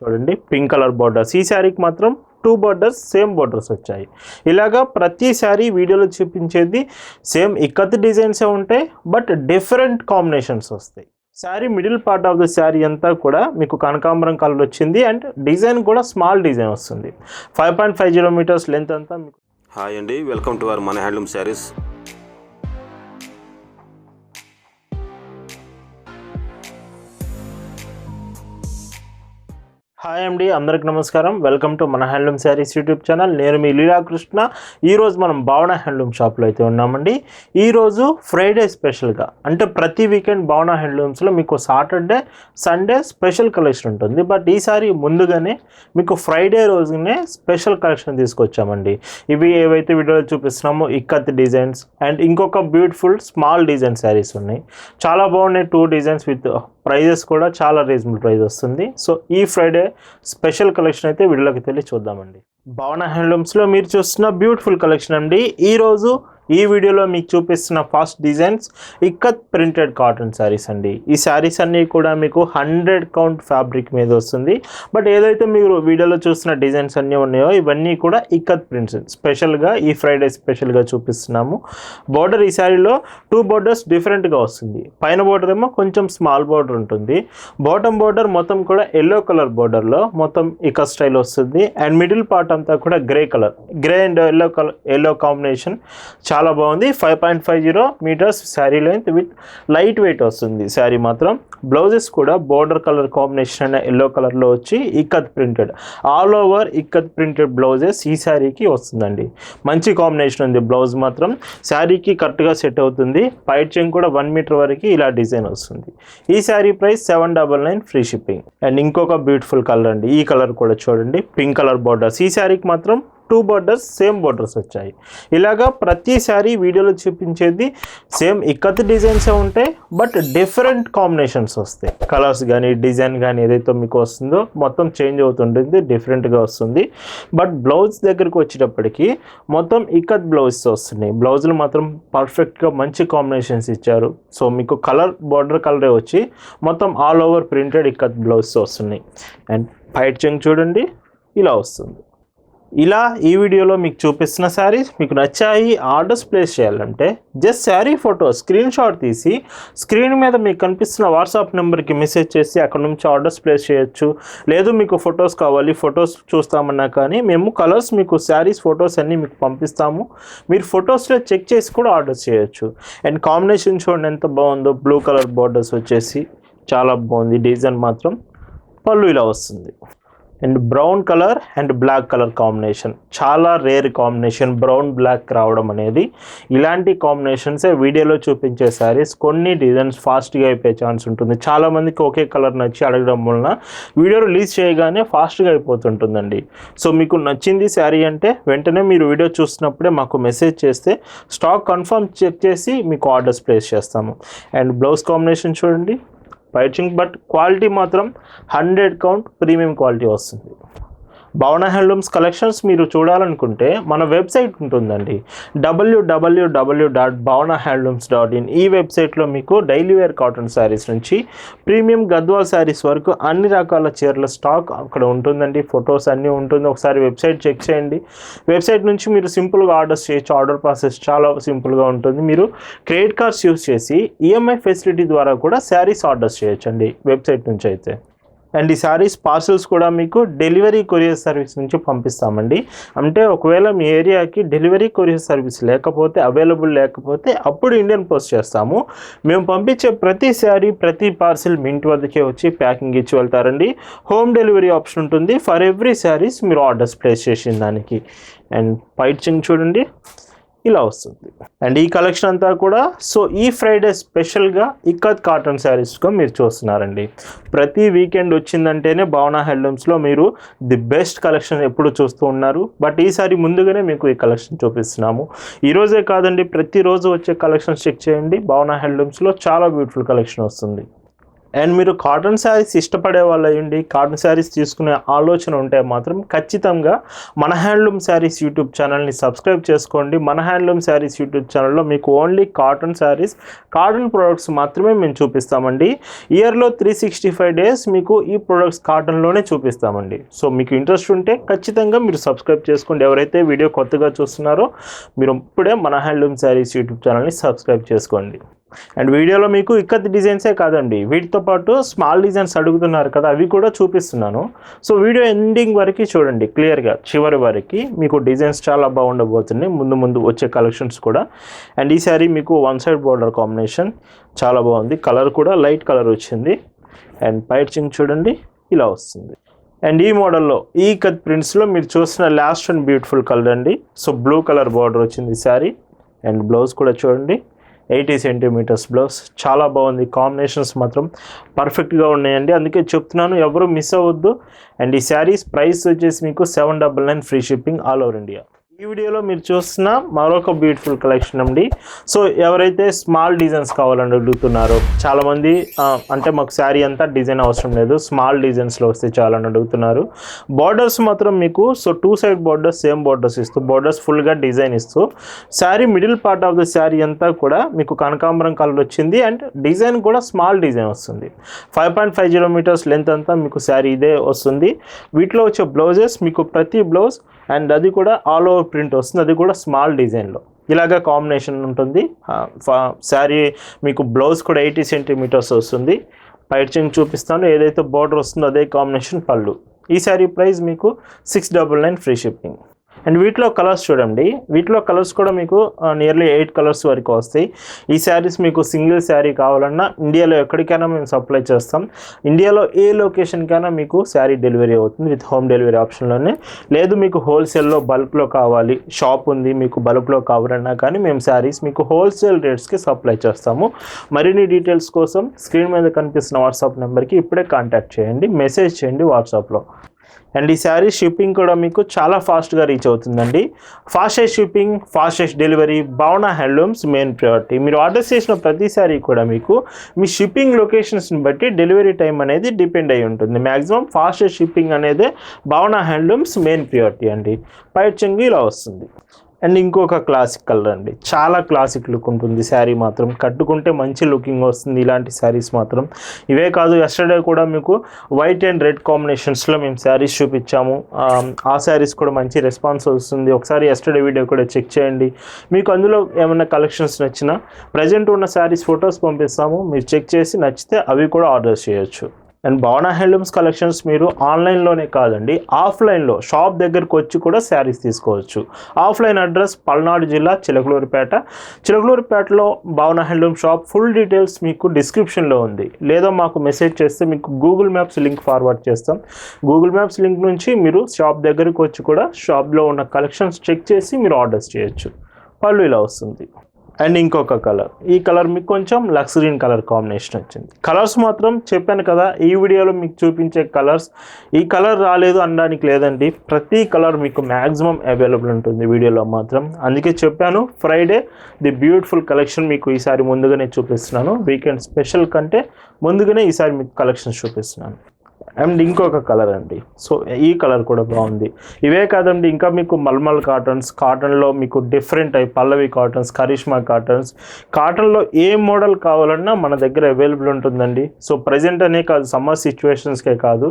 చూడండి pink colour borders ఈ శారీకి మాత్రం టూ బోర్డర్స్ సేమ్ బార్డర్స్ వచ్చాయి. ఇలాగా ప్రతి శారీ వీడియోలో చూపించేది సేమ్ ఇక్కత్ డిజైన్సే ఉంటాయి బట్ డిఫరెంట్ కాంబినేషన్స్ వస్తాయి. Sari middle part of the sari అంతా కూడా మీకు కనకాంబరం కలర్ వచ్చింది అండ్ డిజైన్ కూడా స్మాల్ డిజైన్ వస్తుంది. Five point five zero metres length అంతా మీకు హాయ్ అండి వెల్కమ్ టు అవర్ మన హ్యాండ్లూమ్ శారీస్ హాయ్ అండి అందరికి నమస్కారం. వెల్కమ్ టు మన హ్యాండ్లూమ్ శారీస్ యూట్యూబ్ ఛానల్ నేను మీ లీలాకృష్ణ ఈరోజు మనం భావన హ్యాండ్లూమ్ షాప్లో అయితే ఉన్నామండి. ఈరోజు ఫ్రైడే స్పెషల్గా అంటే ప్రతి వీకెండ్ భావన హ్యాండ్లూమ్స్లో మీకు సాటర్డే సండే స్పెషల్ కలెక్షన్ ఉంటుంది. బట్ ఈసారి ముందుగానే మీకు ఫ్రైడే రోజునే స్పెషల్ కలెక్షన్ తీసుకొచ్చామండి. ఇవి ఏవైతే వీడియోలో చూపిస్తున్నామో ఇక్కత్ డిజైన్స్ అండ్ ఇంకొక బ్యూటిఫుల్ స్మాల్ డిజైన్ శారీస్ ఉన్నాయి. చాలా బాగున్నాయి. టూ డిజైన్స్ విత్ ప్రైజెస్ కూడా చాలా రీజనబుల్ ప్రైస్ వస్తుంది. సో ఈ ఫ్రైడే స్పెషల్ కలెక్షన్ అయితే వీడియోలోకి వెళ్ళి చూద్దామండి. భవన హ్యాండ్లూమ్స్లో మీరు చూస్తున్న బ్యూటిఫుల్ కలెక్షన్ అండి. ఈరోజు ఈ వీడియోలో మీకు చూపిస్తున్న first designs ikat printed cotton saris అండి. ఈ శారీస్ అన్నీ కూడా మీకు హండ్రెడ్ కౌంట్ ఫ్యాబ్రిక్ మీద వస్తుంది. బట్ ఏదైతే మీరు వీడియోలో చూస్తున్న డిజైన్స్ అన్నీ ఉన్నాయో ఇవన్నీ కూడా ఇక్కత్ ప్రింట్స్. స్పెషల్గా ఈ ఫ్రైడే స్పెషల్గా చూపిస్తున్నాము. బార్డర్ ఈ శారీలో టూ బార్డర్స్ డిఫరెంట్గా వస్తుంది. పైన బార్డర్ ఏమో కొంచెం స్మాల్ బార్డర్ ఉంటుంది. బాటమ్ బార్డర్ మొత్తం కూడా ఎల్లో కలర్ బార్డర్లో మొత్తం ఇక స్టైల్ వస్తుంది. అండ్ మిడిల్ పార్ట్ అంతా కూడా grey colour. Grey and yellow colour yellow combination చాలా చాలా బాగుంది. Five point five zero metres sari length with light weight వస్తుంది శారీ మాత్రం. బ్లౌజెస్ కూడా బోర్డర్ కలర్ కాంబినేషన్ ఎల్లో కలర్లో వచ్చి ikat printed all over ikat printed blouses ఈ శారీకి వస్తుందండి. మంచి కాంబినేషన్ ఉంది బ్లౌజ్ మాత్రం. శారీకి కరెక్ట్గా సెట్ అవుతుంది. పైట్ చెంగ్ కూడా వన్ మీటర్ వరకు ఇలా డిజైన్ వస్తుంది. ఈ sari price seven double nine free shipping and ఇంకొక బ్యూటిఫుల్ కలర్ అండి. ఈ కలర్ కూడా చూడండి. పింక్ కలర్ బోర్డర్స్ ఈ శారీకి మాత్రం టూ బోర్డర్స్ సేమ్ బోర్డర్స్ వచ్చాయి. ఇలాగా ప్రతిసారి వీడియోలో చూపించేది సేమ్ ఇక్కత్ డిజైన్సే ఉంటాయి బట్ డిఫరెంట్ కాంబినేషన్స్ వస్తాయి. కలర్స్ కానీ డిజైన్ కానీ ఏదైతే మీకు వస్తుందో మొత్తం చేంజ్ అవుతుంటుంది డిఫరెంట్గా వస్తుంది. బట్ బ్లౌజ్ దగ్గరికి వచ్చేటప్పటికి మొత్తం ఇక్కత్ బ్లౌజ్ వస్తున్నాయి. బ్లౌజులు మాత్రం పర్ఫెక్ట్గా మంచి కాంబినేషన్స్ ఇచ్చారు. సో మీకు కలర్ బార్డర్ కలరే వచ్చి మొత్తం all over printed ikat blouse వస్తున్నాయి. అండ్ ఫైట్ చెంగ్ చూడండి ఇలా వస్తుంది. ఇలా ఈ వీడియోలో మీకు చూపిస్తున్న శారీస్ మీకు నచ్చాయి ఆర్డర్స్ ప్లేస్ చేయాలంటే just sari photo screen shot తీసి స్క్రీన్ మీద మీకు కనిపిస్తున్న వాట్సాప్ నెంబర్కి మెసేజ్ చేసి అక్కడ నుంచి ఆర్డర్స్ ప్లేస్ చేయొచ్చు. లేదు మీకు ఫొటోస్ కావాలి ఫొటోస్ చూస్తామన్నా కానీ మేము కలర్స్ మీకు శారీస్ ఫొటోస్ అన్నీ మీకు పంపిస్తాము. మీరు ఫొటోస్లో చెక్ చేసి కూడా ఆర్డర్ చేయొచ్చు. అండ్ కాంబినేషన్ చూడండి ఎంత బాగుందో. బ్లూ కలర్ బార్డర్స్ వచ్చేసి చాలా బాగుంది. డిజైన్ మాత్రం పళ్ళు ఇలా వస్తుంది. And brown colour and black colour combination. చాలా రేర్ కాంబినేషన్ బ్రౌన్ బ్లాక్ రావడం అనేది. ఇలాంటి కాంబినేషన్సే వీడియోలో చూపించే శారీస్ కొన్ని డిజైన్స్ ఫాస్ట్గా అయిపోయే ఛాన్స్ ఉంటుంది. చాలామందికి ఒకే కలర్ నచ్చి అడగడం వలన వీడియో రిలీజ్ చేయగానే ఫాస్ట్గా అయిపోతుంటుందండి. సో మీకు నచ్చింది శారీ అంటే వెంటనే మీరు వీడియో చూసినప్పుడే మాకు మెసేజ్ చేస్తే స్టాక్ కన్ఫర్మ్ చెక్ చేసి మీకు ఆర్డర్స్ ప్లేస్ చేస్తాము. అండ్ బ్లౌజ్ కాంబినేషన్ చూడండి. పైచింగ్ బట్ క్వాలిటీ మాత్రం హండ్రెడ్ కౌంట్ ప్రీమియం క్వాలిటీ వస్తుంది. భవన హ్యాండ్లూమ్స్ కలెక్షన్స్ మీరు చూడాలనుకుంటే మన వెబ్సైట్ ఉంటుందండి. W W W dot Bhavana handlooms dot in ఈ వెబ్సైట్లో మీకు డైలీ వేర్ కాటన్ శారీస్ నుంచి ప్రీమియం గద్వాల్ శారీస్ వరకు అన్ని రకాల చీరల స్టాక్ అక్కడ ఉంటుందండి. ఫొటోస్ అన్నీ ఉంటుంది. ఒకసారి వెబ్సైట్ చెక్ చేయండి. వెబ్సైట్ నుంచి మీరు సింపుల్గా ఆర్డర్స్ చేయొచ్చు. ఆర్డర్ ప్రాసెస్ చాలా సింపుల్గా ఉంటుంది. మీరు క్రెడిట్ కార్డ్స్ యూస్ చేసి ఈఎంఐ ఫెసిలిటీ ద్వారా కూడా శారీస్ ఆర్డర్స్ చేయొచ్చండి వెబ్సైట్ నుంచి అయితే. అండ్ ఈ శారీస్ పార్సల్స్ కూడా మీకు డెలివరీ కొరియర్ సర్వీస్ నుంచి పంపిస్తామండి. అంటే ఒకవేళ మీ ఏరియాకి డెలివరీ కొరియర్ సర్వీస్ లేకపోతే అవైలబుల్ లేకపోతే అప్పుడు ఇండియన్ పోస్ట్ చేస్తాము. మేము పంపించే ప్రతి శారీ ప్రతి పార్సిల్ మీ ఇంటి వద్దకే వచ్చి ప్యాకింగ్ ఇచ్చి వెళ్తారండి. హోమ్ డెలివరీ ఆప్షన్ ఉంటుంది. ఫర్ ఎవ్రీ శారీస్ మీరు ఆర్డర్స్ ప్లేస్ చేసిన దానికి. అండ్ పైచింగ్ చూడండి. ఇలా వస్తుంది. అండ్ ఈ కలెక్షన్ అంతా కూడా సో ఈ ఫ్రైడే స్పెషల్గా ఇక్కత్ కాటన్ శారీస్గా మీరు చూస్తున్నారండి. ప్రతి వీకెండ్ వచ్చిందంటేనే భావన హ్యాండ్లూమ్స్లో మీరు ది బెస్ట్ కలెక్షన్ ఎప్పుడు చూస్తూ ఉన్నారు. బట్ ఈసారి ముందుగానే మీకు ఈ కలెక్షన్ చూపిస్తున్నాము. ఈరోజే కాదండి ప్రతిరోజు వచ్చే కలెక్షన్స్ చెక్ చేయండి. భావన హ్యాండ్లూమ్స్లో చాలా బ్యూటిఫుల్ కలెక్షన్ వస్తుంది. అండ్ మీరు కాటన్ శారీస్ ఇష్టపడే వాళ్ళు కాటన్ శారీస్ తీసుకునే ఆలోచన ఉంటే మాత్రం ఖచ్చితంగా మన హ్యాండ్లూమ్ శారీస్ యూట్యూబ్ ఛానల్ని సబ్స్క్రైబ్ చేసుకోండి. మన హ్యాండ్లూమ్ శారీస్ యూట్యూబ్ ఛానల్లో మీకు only cotton saris cotton products మాత్రమే మేము చూపిస్తామండి. ఇయర్లో త్రీ సిక్స్టీ ఫైవ్ డేస్ మీకు ఈ ప్రొడక్ట్స్ కాటన్లోనే చూపిస్తామండి. సో మీకు ఇంట్రెస్ట్ ఉంటే ఖచ్చితంగా మీరు సబ్స్క్రైబ్ చేసుకోండి. ఎవరైతే వీడియో కొత్తగా చూస్తున్నారో మీరు ఇప్పుడే మన హ్యాండ్లూమ్ శారీస్ యూట్యూబ్ ఛానల్ని సబ్స్క్రైబ్ చేసుకోండి. అండ్ వీడియోలో మీకు ఇక్కత్ డిజైన్సే కాదండి. వీటితో పాటు స్మాల్ డిజైన్స్ అడుగుతున్నారు కదా అవి కూడా చూపిస్తున్నాను. సో వీడియో ఎండింగ్ వరకు చూడండి క్లియర్గా. చివరి వరకు మీకు డిజైన్స్ చాలా బాగుండబోతున్నాయి. ముందు ముందు వచ్చే కలెక్షన్స్ కూడా. అండ్ ఈ సారీ మీకు వన్ సైడ్ బోర్డర్ కాంబినేషన్ చాలా బాగుంది. కలర్ కూడా లైట్ కలర్ వచ్చింది. అండ్ పైచింగ్ చూడండి ఇలా వస్తుంది. అండ్ ఈ మోడల్లో ఈ కత్ ప్రింట్స్లో మీరు చూసిన లాస్ట్ అండ్ బ్యూటిఫుల్ కలర్ అండి. సో బ్లూ కలర్ బార్డర్ వచ్చింది ఈ సారీ అండ్ బ్లౌజ్ కూడా చూడండి. ఎయిటీ సెంటీమీటర్స్ బ్లౌజ్ చాలా బాగుంది. కాంబినేషన్స్ మాత్రం పర్ఫెక్ట్గా ఉన్నాయండి. అందుకే చెప్తున్నాను ఎవరు మిస్ అవ్వద్దు. అండ్ ఈ శారీస్ ప్రైస్ వచ్చేసి మీకు seven double nine free shipping all over India ఈ వీడియోలో మీరు చూస్తున్న మరొక బ్యూటిఫుల్ కలెక్షన్ అండి. సో ఎవరైతే స్మాల్ డిజైన్స్ కావాలని అడుగుతున్నారో చాలామంది అంటే మాకు శారీ అంతా డిజైన్ అవసరం లేదు. స్మాల్ డిజైన్స్లో వస్తే చాలని అడుగుతున్నారు. బార్డర్స్ మాత్రం మీకు so two side borders same borders ఇస్తూ బార్డర్స్ ఫుల్గా డిజైన్ ఇస్తూ sari middle part of the sari అంతా కూడా మీకు కనకాంబరం కలర్ వచ్చింది అండ్ డిజైన్ కూడా స్మాల్ డిజైన్ వస్తుంది. Five point five zero metres length అంతా మీకు శారీ ఇదే వస్తుంది. వీటిలో వచ్చే బ్లౌజెస్ మీకు ప్రతి బ్లౌజ్ అండ్ అది కూడా ఆల్ ఓవర్ ప్రింట్ వస్తుంది. అది కూడా స్మాల్ డిజైన్లో. ఇలాగ కాంబినేషన్ ఉంటుంది. శారీ మీకు బ్లౌజ్ కూడా ఎయిటీ సెంటీమీటర్స్ వస్తుంది. పైచింగ్ చూపిస్తాను. ఏదైతే బార్డర్ వస్తుందో అదే కాంబినేషన్ పళ్ళు. ఈ శారీ ప్రైస్ మీకు six double nine free shipping and వీటిలో కలర్స్ చూడండి. వీటిలో కలర్స్ కూడా మీకు నియర్లీ ఎయిట్ కలర్స్ వరకు వస్తాయి. ఈ శారీస్ మీకు సింగిల్ శారీ కావాలన్నా ఇండియాలో ఎక్కడికైనా మేము సప్లై చేస్తాం. ఇండియాలో ఏ లొకేషన్కైనా మీకు శారీ డెలివరీ అవుతుంది విత్ హోమ్ డెలివరీ ఆప్షన్లోనే లేదు మీకు హోల్సేల్లో బల్క్లో కావాలి షాప్ ఉంది మీకు బల్క్లో కావాలన్నా కానీ మేము శారీస్ మీకు హోల్సేల్ రేట్స్కి సప్లై చేస్తాము. మరిన్ని డీటెయిల్స్ కోసం స్క్రీన్ మీద కనిపిస్తున్న వాట్సాప్ నెంబర్కి ఇప్పుడే కాంటాక్ట్ చేయండి. మెసేజ్ చేయండి వాట్సాప్లో అండ్ ఈ శారీ షిప్పింగ్ కూడా మీకు చాలా ఫాస్ట్గా రీచ్ అవుతుందండి. Fastest shipping fastest delivery Bhavana handlooms main priority మీరు ఆర్డర్ చేసిన ప్రతి శారీ కూడా మీకు మీ షిప్పింగ్ లొకేషన్స్ని బట్టి డెలివరీ టైం అనేది డిపెండ్ అయి ఉంటుంది. మ్యాక్సిమం ఫాస్టెస్ట్ షిప్పింగ్ అనేది భావన హ్యాండ్లూమ్స్ మెయిన్ ప్రియారిటీ అండి. పైచంగి ఇలా వస్తుంది. అండ్ ఇంకొక క్లాసిక్ కలర్ అండి. చాలా క్లాసిక్ లుక్ ఉంటుంది. శారీ మాత్రం కట్టుకుంటే మంచి లుకింగ్ వస్తుంది ఇలాంటి శారీస్ మాత్రం. ఇవే కాదు ఎస్టర్డే కూడా మీకు వైట్ అండ్ రెడ్ కాంబినేషన్స్లో మేము శారీస్ చూపించాము. ఆ, శారీస్ కూడా మంచి రెస్పాన్స్ వస్తుంది. ఒకసారి ఎస్టర్డే వీడియో కూడా చెక్ చేయండి. మీకు అందులో ఏమైనా కలెక్షన్స్ నచ్చినా ప్రజెంట్ ఉన్న శారీస్ ఫొటోస్ పంపిస్తాము. మీరు చెక్ చేసి నచ్చితే అవి కూడా ఆర్డర్ చేయొచ్చు. అండ్ భవనా హ్యాండ్లూమ్స్ కలెక్షన్స్ మీరు ఆన్లైన్లోనే కాదండి ఆఫ్లైన్లో షాప్ దగ్గరకు వచ్చి కూడా శారీస్ తీసుకోవచ్చు. ఆఫ్లైన్ అడ్రస్ పల్నాడు జిల్లా చిలకలూరిపేట. చిలకలూరిపేటలో భవన హ్యాండ్లూమ్ షాప్ ఫుల్ డీటెయిల్స్ మీకు డిస్క్రిప్షన్లో ఉంది. లేదా మాకు మెసేజ్ చేస్తే మీకు గూగుల్ మ్యాప్స్ లింక్ ఫార్వర్డ్ చేస్తాం. గూగుల్ మ్యాప్స్ లింక్ నుంచి మీరు షాప్ దగ్గరకు వచ్చి కూడా షాప్లో ఉన్న కలెక్షన్స్ చెక్ చేసి మీరు ఆర్డర్స్ చేయొచ్చు. పళ్ళు ఇలా వస్తుంది. అండ్ ఇంకొక కలర్. ఈ కలర్ మీకు కొంచెం లక్సరీన్ కలర్ కాంబినేషన్ వచ్చింది. కలర్స్ మాత్రం చెప్పాను కదా ఈ వీడియోలో మీకు చూపించే కలర్స్. ఈ కలర్ రాలేదు అనడానికి లేదండి ప్రతి కలర్ మీకు మ్యాక్సిమం అవైలబుల్ ఉంటుంది వీడియోలో మాత్రం. అందుకే చెప్పాను ఫ్రైడే ది బ్యూటిఫుల్ కలెక్షన్ మీకు ఈసారి ముందుగానే చూపిస్తున్నాను. వీకెండ్ స్పెషల్ కంటే ముందుగానే ఈసారి మీకు కలెక్షన్స్ చూపిస్తున్నాను. అండ్ ఇంకొక కలర్ అండి. సో ఈ కలర్ కూడా బాగుంది. ఇవే కాదండి ఇంకా మీకు మల్మల్ కాటన్స్ కాటన్లో మీకు different type Pallavi cottons Karishma cottons. కాటన్లో ఏ మోడల్ కావాలన్నా మన దగ్గర అవైలబుల్ ఉంటుందండి. సో ప్రజెంట్ అనే కాదు సమ్మర్ సిచ్యువేషన్స్కే కాదు.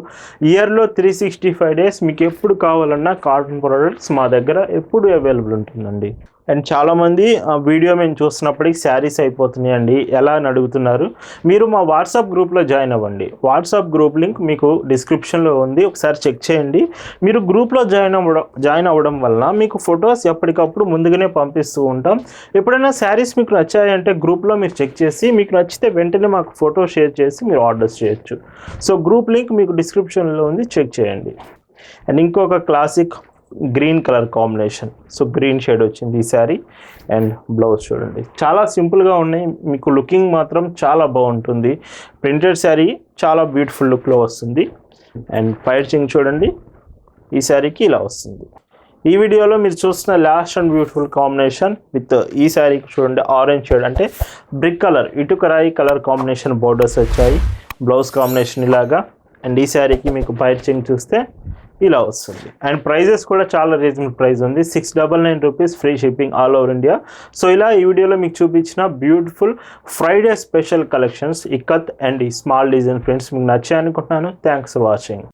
ఇయర్లో త్రీ సిక్స్టీ ఫైవ్ డేస్ మీకు ఎప్పుడు కావాలన్నా కాటన్ ప్రోడక్ట్స్ మా దగ్గర ఎప్పుడు అవైలబుల్ ఉంటుందండి. అండ్ చాలామంది ఆ వీడియో మేము చూస్తున్నప్పటికీ శారీస్ అయిపోతున్నాయండి. ఎలా అని అడుగుతున్నారు. మీరు మా వాట్సాప్ గ్రూప్లో జాయిన్ అవ్వండి. వాట్సాప్ గ్రూప్ లింక్ మీకు డిస్క్రిప్షన్లో ఉంది. ఒకసారి చెక్ చేయండి. మీరు గ్రూప్లో జాయిన్ అవ్వడం జాయిన్ అవ్వడం వల్ల మీకు ఫొటోస్ ఎప్పటికప్పుడు ముందుగానే పంపిస్తూ ఉంటాం. ఎప్పుడైనా శారీస్ మీకు నచ్చాయంటే గ్రూప్లో మీరు చెక్ చేసి మీకు నచ్చితే వెంటనే మాకు ఫోటో షేర్ చేసి మీరు ఆర్డర్స్ చేయొచ్చు. సో గ్రూప్ లింక్ మీకు డిస్క్రిప్షన్లో ఉంది. చెక్ చేయండి. అండ్ ఇంకొక classic green colour combination. So green shade వచ్చింది ఈ శారీ అండ్ బ్లౌజ్ చూడండి. చాలా సింపుల్గా ఉన్నాయి. మీకు లుకింగ్ మాత్రం చాలా బాగుంటుంది. ప్రింటెడ్ శారీ చాలా బ్యూటిఫుల్ లుక్లో వస్తుంది. అండ్ పైర్చింగ్ చూడండి. ఈ శారీకి ఇలా వస్తుంది. ఈ వీడియోలో మీరు చూస్తున్న last and beautiful combination with ఈ శారీకి చూడండి. ఆరెంజ్ షేడ్ అంటే బ్రిక్ కలర్ ఇటుక రాయి కలర్ కాంబినేషన్ బోర్డర్స్ వచ్చాయి. బ్లౌజ్ కాంబినేషన్ ఇలాగా. అండ్ ఈ శారీకి మీకు పైర్చింగ్ చూస్తే ఇలా వస్తుంది. అండ్ ప్రైజెస్ కూడా చాలా రీజనబుల్ ప్రైస్ ఉంది. Six double nine rupees free shipping all over India so ఇలా ఈ వీడియోలో మీకు చూపించిన beautiful Friday special collections ikat and ఈ స్మాల్ డిజైన్ ఫ్రెండ్స్ మీకు నచ్చాయి అనుకుంటున్నాను. Thanks for watching